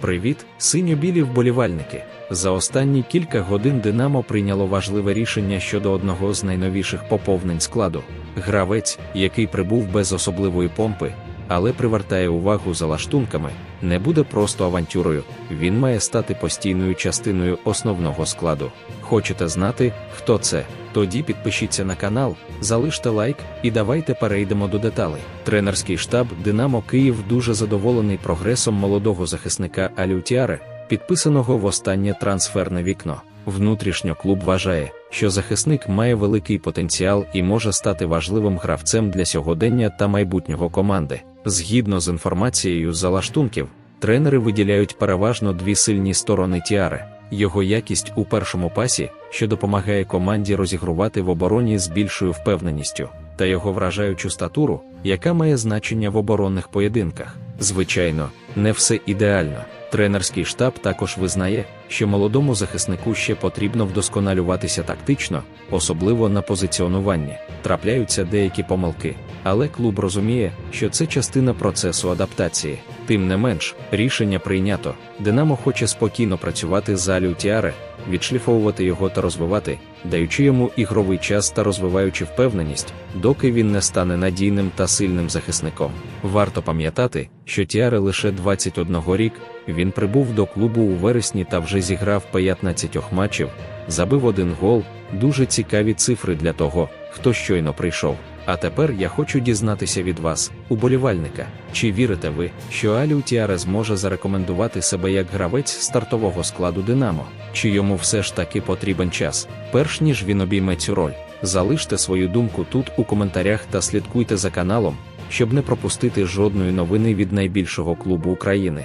Привіт, синьо-білі вболівальники. За останні кілька годин Динамо прийняло важливе рішення щодо одного з найновіших поповнень складу. Гравець, який прибув без особливої помпи, але привертає увагу за лаштунками, не буде просто авантюрою, він має стати постійною частиною основного складу. Хочете знати, хто це? Тоді підпишіться на канал, залиште лайк і давайте перейдемо до деталей. Тренерський штаб Динамо Київ дуже задоволений прогресом молодого захисника Алютіаре, підписаного в останнє трансферне вікно. Внутрішньо клуб вважає, що захисник має великий потенціал і може стати важливим гравцем для сьогодення та майбутнього команди. Згідно з інформацією залаштунків, тренери виділяють переважно дві сильні сторони Тіари. Його якість у першому пасі, що допомагає команді розігрувати в обороні з більшою впевненістю, та його вражаючу статуру, яка має значення в оборонних поєдинках. Звичайно, не все ідеально. Тренерський штаб також визнає, що молодому захиснику ще потрібно вдосконалюватися тактично, особливо на позиціонуванні. Трапляються деякі помилки, але клуб розуміє, що це частина процесу адаптації. Тим не менш, рішення прийнято. Динамо хоче спокійно працювати з Алю Тіаре, відшліфовувати його та розвивати, даючи йому ігровий час та розвиваючи впевненість, доки він не стане надійним та сильним захисником. Варто пам'ятати, що Тіаре лише 21 рік, він прибув до клубу у вересні та вже зіграв 15 матчів, забив один гол, дуже цікаві цифри для того, хто щойно прийшов. А тепер я хочу дізнатися від вас, уболівальника, чи вірите ви, що Алю Тіаре зможе зарекомендувати себе як гравець стартового складу Динамо, чи йому все ж таки потрібен час, перш ніж він обійме цю роль. Залиште свою думку тут у коментарях та слідкуйте за каналом, щоб не пропустити жодної новини від найбільшого клубу України.